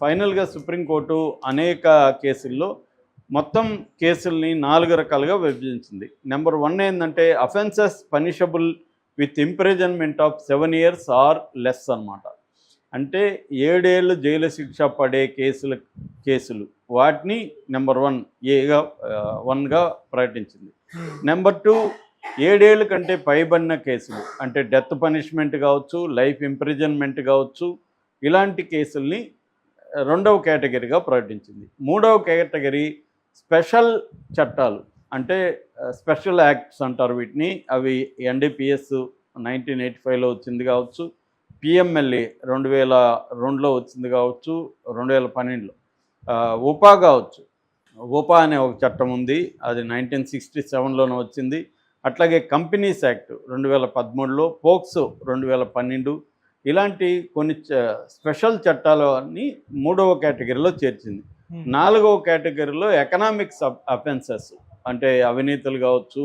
ఫైనల్గా సుప్రీంకోర్టు అనేక కేసుల్లో మొత్తం కేసుల్ని నాలుగు రకాలుగా విభజించింది. నెంబర్ వన్ ఏంటంటే offences punishable with imprisonment of seven years or less అన్నమాట. అంటే ఏడేళ్ళు జైలు శిక్ష పడే కేసుల కేసులు. వాటిని నెంబర్ వన్ ఏగా వన్గా ప్రకటించింది. నెంబర్ టూ ఏడేళ్ళ కంటే పైబడిన కేసులు. అంటే డెత్ పనిష్మెంట్ కావచ్చు లైఫ్ ఇంప్రిజన్మెంట్ కావచ్చు ఇలాంటి కేసుల్ని రెండవ కేటగిరీగా ప్రకటించింది. మూడవ కేటగిరీ స్పెషల్ చట్టాలు అంటే స్పెషల్ యాక్ట్స్ అంటారు వీటిని. అవి ఎన్డీపీఎస్ నైన్టీన్ ఎయిటీ ఫైవ్లో వచ్చింది కావచ్చు పిఎంఎల్ఏ రెండు వేల రెండులో వచ్చింది కావచ్చు రెండు వేల పన్నెండులో ఉపా కావచ్చు. ఉపా అనే ఒక చట్టం ఉంది అది నైన్టీన్ సిక్స్టీ సెవెన్లోనే వచ్చింది. అట్లాగే కంపెనీస్ యాక్ట్ రెండు వేల పదమూడులో పోక్సో రెండు వేల పన్నెండు ఇలాంటి కొన్ని స్పెషల్ చట్టాలని మూడవ కేటగిరీలో చేర్చింది. నాలుగవ కేటగిరీలో ఎకనామిక్స్ అఫెన్సెస్ అంటే అవినీతులు కావచ్చు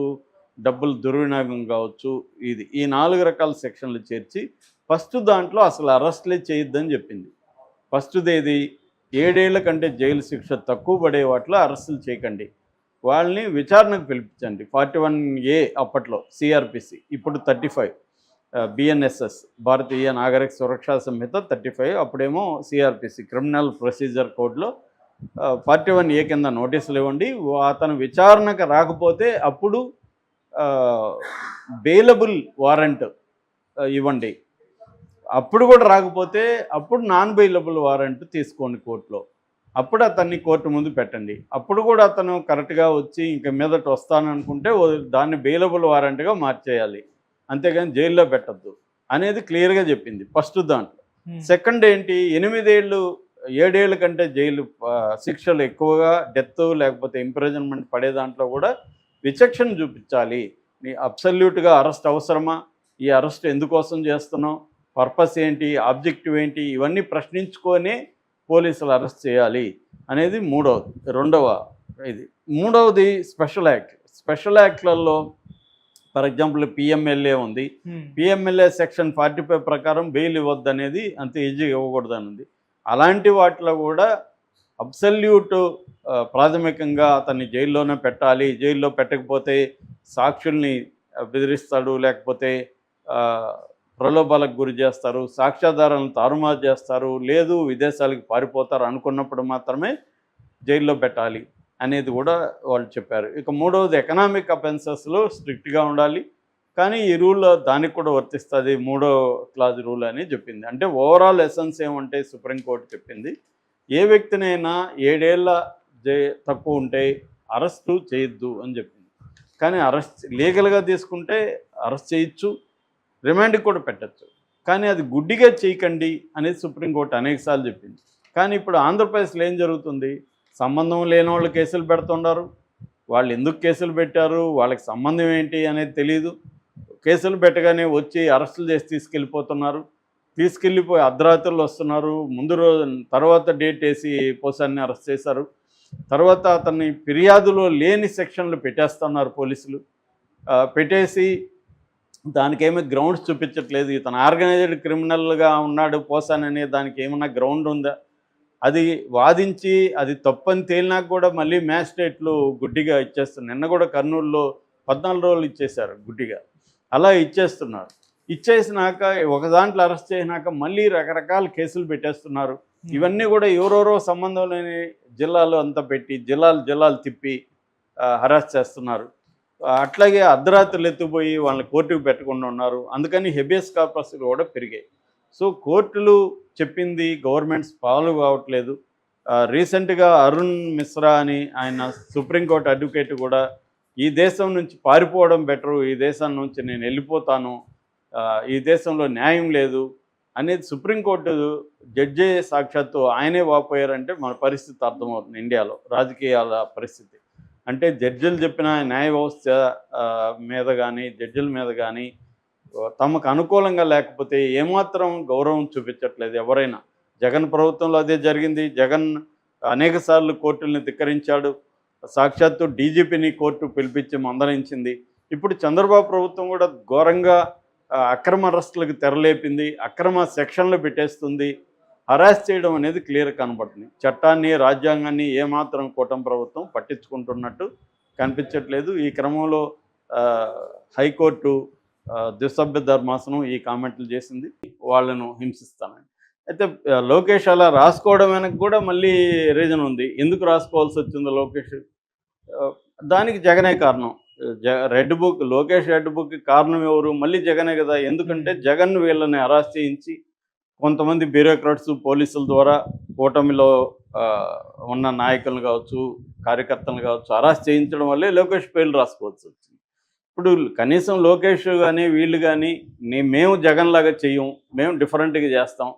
డబ్బులు దుర్వినియోగం కావచ్చు ఇది ఈ నాలుగు రకాల సెక్షన్లు చేర్చి ఫస్ట్ దాంట్లో అసలు అరెస్ట్లే చేయొద్దని చెప్పింది. ఫస్ట్దేది ఏడేళ్ళ కంటే జైలు శిక్ష తక్కువ పడే వాటిలో అరెస్టులు చేయకండి. వాళ్ళని విచారణకు పిలిపించండి. ఫార్టీ వన్ ఏ అప్పట్లో సిఆర్పిసి ఇప్పుడు thirty five. BNSS Bharatiya Nagarik Suraksha Sanhita thirty five. అప్పుడేమో సిఆర్పిసి క్రిమినల్ ప్రొసీజర్ కోడ్లో ఫార్టీ వన్ ఏ కింద నోటీసులు ఇవ్వండి. అతను విచారణకు రాకపోతే అప్పుడు బెయిలబుల్ వారెంట్ ఇవ్వండి. అప్పుడు కూడా రాకపోతే అప్పుడు నాన్ బెయిలబుల్ వారెంట్ తీసుకోండి కోర్టులో. అప్పుడు అతన్ని కోర్టు ముందు పెట్టండి. అప్పుడు కూడా అతను కరెక్ట్గా వచ్చి ఇంక మీదట వస్తాననుకుంటే ఓ- దాన్ని బెయిలబుల్ వారెంట్గా మార్చేయాలి. అంతేగాని జైల్లో పెట్టద్దు అనేది క్లియర్గా చెప్పింది ఫస్ట్ దాంట్లో. సెకండ్ ఏంటి ఎనిమిదేళ్ళు ఏడేళ్ళ కంటే జైలు శిక్షలు ఎక్కువగా డెత్ లేకపోతే ఇంప్రిజన్మెంట్ పడే దాంట్లో కూడా విచక్షణ చూపించాలి. నీ అబ్సల్యూట్గా అరెస్ట్ అవసరమా? ఈ అరెస్ట్ ఎందుకోసం చేస్తున్నావు? పర్పస్ ఏంటి? ఆబ్జెక్టివ్ ఏంటి? ఇవన్నీ ప్రశ్నించుకొనే పోలీసులు అరెస్ట్ చేయాలి అనేది మూడవది రెండవ ఇది. మూడవది స్పెషల్ యాక్ట్. స్పెషల్ యాక్ట్లలో ఫర్ ఎగ్జాంపుల్ పిఎంఎల్ఏ ఉంది. పిఎంఎల్ఏ సెక్షన్ ఫార్టీ ఫైవ్ ప్రకారం బెయిల్ ఇవ్వద్దు అనేది అంత ఈజీగా ఇవ్వకూడదు ఉంది అలాంటి వాటిలో కూడా అబ్సల్యూట్ ప్రాథమికంగా అతన్ని జైల్లోనే పెట్టాలి. జైల్లో పెట్టకపోతే సాక్షుల్ని బెదిరిస్తాడు లేకపోతే ప్రలోభాలకు గురి చేస్తారు సాక్ష్యాధారాలను తారుమారు చేస్తారు లేదు విదేశాలకు పారిపోతారు అనుకున్నప్పుడు మాత్రమే జైల్లో పెట్టాలి. అనేది కూడా వాళ్ళు చెప్పారు. ఇక మూడవది ఎకనామిక్ అఫెన్సెస్లో స్ట్రిక్ట్గా ఉండాలి. కానీ ఈ రూల్ దానికి కూడా వర్తిస్తుంది మూడో క్లాజ్ రూల్ అని చెప్పింది. అంటే ఓవరాల్ ఎసెన్స్ ఏమంటే సుప్రీంకోర్టు చెప్పింది ఏ వ్యక్తినైనా ఏడేళ్ళ జై తక్కువ ఉంటే అరెస్టు చేయొద్దు అని చెప్పింది. కానీ అరెస్ట్ లీగల్గా తీసుకుంటే అరెస్ట్ చేయొచ్చు రిమాండ్కి కూడా పెట్టచ్చు. కానీ అది గుడ్డిగా చేయకండి అనేది సుప్రీంకోర్టు అనేకసార్లు చెప్పింది. కానీ ఇప్పుడు ఆంధ్రప్రదేశ్లో ఏం జరుగుతుంది? సంబంధం లేని వాళ్ళు కేసులు పెడుతున్నారు వాళ్ళు ఎందుకు కేసులు పెట్టారు? వాళ్ళకి సంబంధం ఏంటి అనేది తెలియదు కేసులు పెట్టగానే వచ్చి అరెస్టులు చేసి తీసుకెళ్ళిపోతున్నారు. తీసుకెళ్ళిపోయి అర్ధరాత్రులు వస్తున్నారు. ముందు రోజు తర్వాత డేట్ వేసి పోసాన్ని అరెస్ట్ చేశారు. తర్వాత అతన్ని ఫిర్యాదులో లేని సెక్షన్లు పెట్టేస్తున్నారు పోలీసులు. పెట్టేసి దానికేమీ గ్రౌండ్స్ చూపించట్లేదు. ఇతను ఆర్గనైజ్డ్ క్రిమినల్గా ఉన్నాడు పోసాన్ అనే దానికి ఏమన్నా గ్రౌండ్ ఉందా? అది వాదించి అది తప్పని తేలినాక కూడా మళ్ళీ మ్యాజిస్ట్రేట్లు గుడ్డిగా ఇచ్చేస్తున్నారు. నిన్న కూడా కర్నూలులో పద్నాలుగు రోజులు ఇచ్చేశారు గుడ్డిగా. అలా ఇచ్చేస్తున్నారు. ఇచ్చేసినాక ఒక దాంట్లో అరెస్ట్ చేసినాక మళ్ళీ రకరకాల కేసులు పెట్టేస్తున్నారు. ఇవన్నీ కూడా ఎవరెవరో సంబంధం లేని జిల్లాలు అంతా పెట్టి జిల్లాలు జిల్లాలు తిప్పి హరాస్ చేస్తున్నారు. అట్లాగే అర్ధరాత్రులు ఎత్తుపోయి వాళ్ళని కోర్టుకు పెట్టకుండా ఉన్నారు. అందుకని హెబియస్ కార్పస్లు కూడా పెరిగాయి. సో కోర్టులు చెప్పింది గవర్నమెంట్స్ ఫాలో కావట్లేదు. రీసెంట్గా అరుణ్ మిశ్రా అని ఆయన సుప్రీంకోర్టు అడ్వకేట్ కూడా ఈ దేశం నుంచి పారిపోవడం బెటరు ఈ దేశం నుంచి నేను వెళ్ళిపోతాను ఈ దేశంలో న్యాయం లేదు అనేది సుప్రీంకోర్టు జడ్జే సాక్షాత్తు ఆయనే వాపోయారంటే మన పరిస్థితి అర్థమవుతుంది ఇండియాలో రాజకీయాల పరిస్థితి. అంటే జడ్జిలు చెప్పిన న్యాయ వ్యవస్థ మీద కానీ జడ్జిల మీద కానీ తమకు అనుకూలంగా లేకపోతే ఏమాత్రం గౌరవం చూపించట్లేదు ఎవరైనా. జగన్ ప్రభుత్వంలో అదే జరిగింది. జగన్ అనేక సార్లు కోర్టుల్ని ధిక్కరించాడు. సాక్షాత్తు డీజీపీని కోర్టు పిలిపించి మందలించింది. ఇప్పుడు చంద్రబాబు ప్రభుత్వం కూడా ఘోరంగా అక్రమ అరెస్టులకు తెరలేపింది. అక్రమ సెక్షన్లు పెట్టేస్తుంది. హరాస్ చేయడం అనేది క్లియర్ కనబడుతుంది. చట్టాన్ని రాజ్యాంగాన్ని ఏమాత్రం కూటమి ప్రభుత్వం పట్టించుకుంటున్నట్టు కనిపించట్లేదు. ఈ క్రమంలో హైకోర్టు దుస్సభ్య ధర్మాసనం ఈ కామెంట్లు చేసింది. వాళ్ళను హింసిస్తానని అయితే లోకేష్ అలా రాసుకోవడం వెనక కూడా మళ్ళీ రీజన్ ఉంది. ఎందుకు రాసుకోవాల్సి వచ్చిందో లోకేష్? దానికి జగనే కారణం. జ red book Lokesh red book కారణం ఎవరు? మళ్ళీ జగనే కదా. ఎందుకంటే జగన్ వీళ్ళని అరెస్ట్ చేయించి కొంతమంది బ్యూరోక్రాట్స్ పోలీసుల ద్వారా కూటమిలో ఉన్న నాయకులు కావచ్చు కార్యకర్తలు కావచ్చు అరెస్ట్ చేయించడం వల్లే లోకేష్ పేర్లు రాసుకోవాల్సి వచ్చింది. ఇప్పుడు కనీసం లోకేష్ కానీ వీళ్ళు కానీ నే- మేము జగన్ లాగా చెయ్యం మేము డిఫరెంట్గా చేస్తాం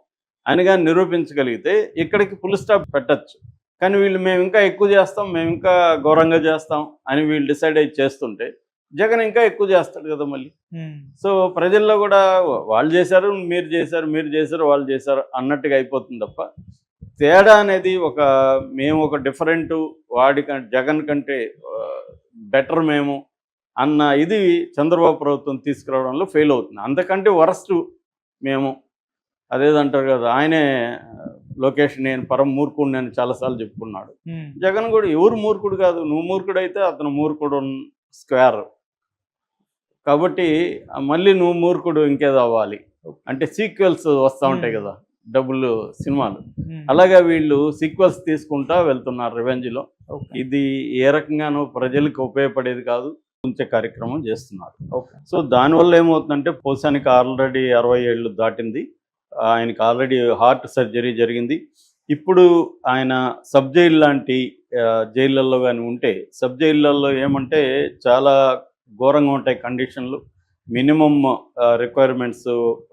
అని కానీ నిరూపించగలిగితే ఇక్కడికి ఫుల్ స్టాప్ పెట్టచ్చు. కానీ వీళ్ళు మేము ఇంకా ఎక్కువ చేస్తాం మేము ఇంకా ఘోరంగా చేస్తాం అని వీళ్ళు డిసైడ్ అయ్యి చేస్తుంటే జగన్ ఇంకా ఎక్కువ చేస్తాడు కదా మళ్ళీ. సో ప్రజల్లో కూడా వాళ్ళు చేశారు మీరు చేశారు మీరు చేశారు వాళ్ళు చేశారు అన్నట్టుగా అయిపోతుంది తప్ప తేడా అనేది ఒక మేము ఒక డిఫరెంట్ వాడి కంటే జగన్ కంటే బెటర్ మేము అన్న ఇది చంద్రబాబు ప్రభుత్వం తీసుకురావడంలో ఫెయిల్ అవుతుంది. అంతకంటే వరస్ట్ మేము అదేదంటారు కదా ఆయనే లోకేష్ నేను పరం మూర్ఖుడిని అని చాలాసార్లు చెప్పుకున్నాడు. జగన్ కూడా ఎవరు మూర్ఖుడు కాదు నువ్వు మూర్ఖుడు అయితే అతను మూర్ఖుడు స్క్వేర్ కాబట్టి మళ్ళీ నువ్వు మూర్ఖుడు ఇంకేదో అవ్వాలి. అంటే సీక్వెల్స్ వస్తూ ఉంటాయి. కదా డబ్బులు సినిమాలు. అలాగే వీళ్ళు సీక్వెల్స్ తీసుకుంటా వెళ్తున్నారు రివెంజ్లో ఇది ఏ రకంగానూ ప్రజలకు ఉపయోగపడేది కాదు. ఉంచే కార్యక్రమం చేస్తున్నారు. సో దానివల్ల ఏమవుతుందంటే పోసానికి ఆల్రెడీ అరవై ఏళ్ళు దాటింది. ఆయనకి ఆల్రెడీ హార్ట్ సర్జరీ జరిగింది. ఇప్పుడు ఆయన సబ్ జైలు లాంటి జైళ్ళల్లో కానీ ఉంటే సబ్ జైళ్ళల్లో ఏమంటే చాలా ఘోరంగా ఉంటాయి కండిషన్లు. మినిమం రిక్వైర్మెంట్స్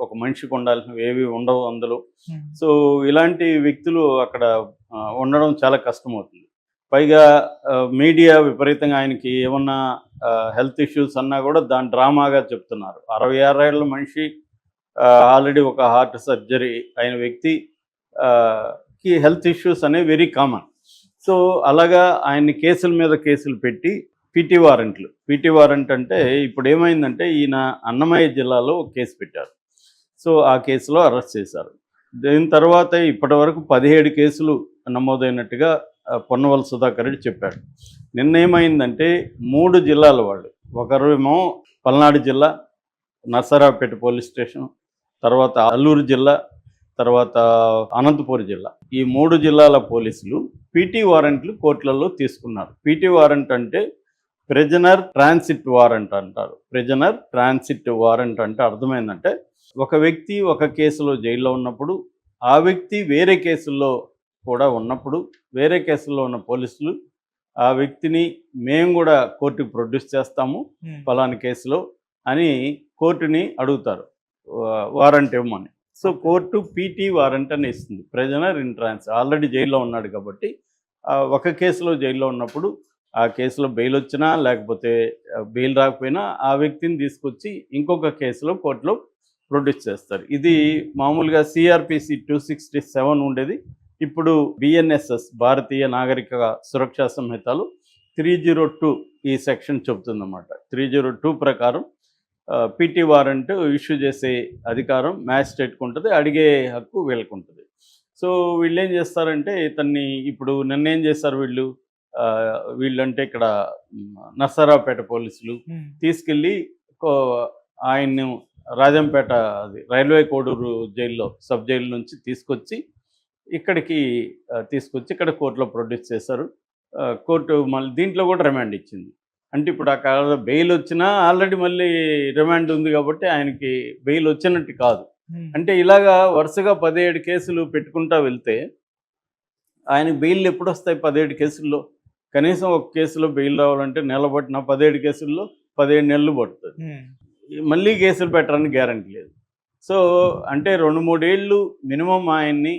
ఒక మనిషికి ఉండాల్సినవి ఏవి ఉండవు అందులో. సో ఇలాంటి వ్యక్తులు అక్కడ ఉండడం చాలా కష్టమవుతుంది. పైగా మీడియా విపరీతంగా ఆయనకి ఏమన్నా హెల్త్ ఇష్యూస్ అన్నా కూడా దాని డ్రామాగా చెప్తున్నారు. అరవై ఆరేళ్ళ మనిషి ఆల్రెడీ ఒక హార్ట్ సర్జరీ అయిన వ్యక్తి కి హెల్త్ ఇష్యూస్ అనేవి వెరీ కామన్. సో అలాగా ఆయన్ని కేసుల మీద కేసులు పెట్టి పీటీ వారెంట్లు. పీటీ వారెంట్ అంటే ఇప్పుడు ఏమైందంటే ఈయన అన్నమయ్య జిల్లాలో ఒక కేసు పెట్టారు. సో ఆ కేసులో అరెస్ట్ చేశారు. దీని తర్వాత ఇప్పటి వరకు పదిహేడు కేసులు నమోదైనట్టుగా పొన్నవల్ సుధాకర్ రెడ్డి చెప్పాడు. నిన్న ఏమైందంటే మూడు జిల్లాల వాళ్ళు. ఒకరేమో పల్నాడు జిల్లా నర్సరావుపేట పోలీస్ స్టేషన్ తర్వాత అల్లూరు జిల్లా తర్వాత అనంతపురం జిల్లా. ఈ మూడు జిల్లాల పోలీసులు పీటీ వారెంట్లు కోర్టులలో తీసుకున్నారు. పీటీ వారెంట్ అంటే ప్రిజనర్ ట్రాన్సిట్ వారెంట్ అంటారు. ప్రిజనర్ ట్రాన్సిట్ వారెంట్ అంటే అర్థమైందంటే ఒక వ్యక్తి ఒక కేసులో జైల్లో ఉన్నప్పుడు ఆ వ్యక్తి వేరే కేసుల్లో కూడా ఉన్నప్పుడు వేరే కేసుల్లో ఉన్న పోలీసులు ఆ వ్యక్తిని మేము కూడా కోర్టుకు ప్రొడ్యూస్ చేస్తాము ఫలాని కేసులో అని కోర్టుని అడుగుతారు. వారెంట్ ఇవ్వమని సో కోర్టు పీటీ వారెంట్ అని ఇస్తుంది. ప్రెజనర్ ఇన్ ట్రాన్స్ ఆల్రెడీ జైల్లో ఉన్నాడు కాబట్టి ఒక కేసులో జైల్లో ఉన్నప్పుడు ఆ కేసులో బెయిల్ వచ్చినా లేకపోతే బెయిల్ రాకపోయినా ఆ వ్యక్తిని తీసుకొచ్చి ఇంకొక కేసులో కోర్టులో ప్రొడ్యూస్ చేస్తారు. ఇది మామూలుగా సిఆర్పిసి టూ సిక్స్టీ సెవెన్ ఉండేది. ఇప్పుడు బిఎన్ఎస్ఎస్ భారతీయ నాగరిక సురక్షా సంహితలో త్రీ జీరో టూ ఈ సెక్షన్ చెబుతుందన్నమాట. త్రీ జీరో టూ ప్రకారం పీటీ వారెంట్ ఇష్యూ చేసే అధికారం మ్యాజిస్ట్రేట్కి ఉంటుంది అడిగే హక్కు వీళ్ళకి ఉంటుంది సో వీళ్ళు ఏం చేస్తారంటే ఇతన్ని ఇప్పుడు నిన్న ఏం చేస్తారు వీళ్ళు? వీళ్ళంటే ఇక్కడ నర్సరావుపేట పోలీసులు తీసుకెళ్ళి ఆయన్ని రాజంపేట అది రైల్వే కోడూరు జైల్లో సబ్ జైలు నుంచి తీసుకొచ్చి ఇక్కడికి ఆ, తీసుకొచ్చి ఇక్కడ కోర్టులో ప్రొడ్యూస్ చేశారు. ఆ, కోర్టు మళ్ళీ దీంట్లో కూడా రిమాండ్ ఇచ్చింది. అంటే ఇప్పుడు అక్కడ బెయిల్ వచ్చినా ఆల్రెడీ మళ్ళీ రిమాండ్ ఉంది కాబట్టి ఆయనకి బెయిల్ వచ్చినట్టు కాదు. అంటే ఇలాగా వరుసగా పదిహేడు కేసులు పెట్టుకుంటా వెళ్తే ఆయనకి బెయిల్ ఎప్పుడు వస్తాయి పదిహేడు కేసుల్లో? కనీసం ఒక కేసులో బెయిల్ రావాలంటే నెల పట్టిన పదిహేడు కేసుల్లో పదిహేడు నెలలు పడుతుంది. మళ్ళీ కేసులు పెట్టడానికి గ్యారంటీ లేదు. సో అంటే రెండు మూడేళ్ళు మినిమం ఆయన్ని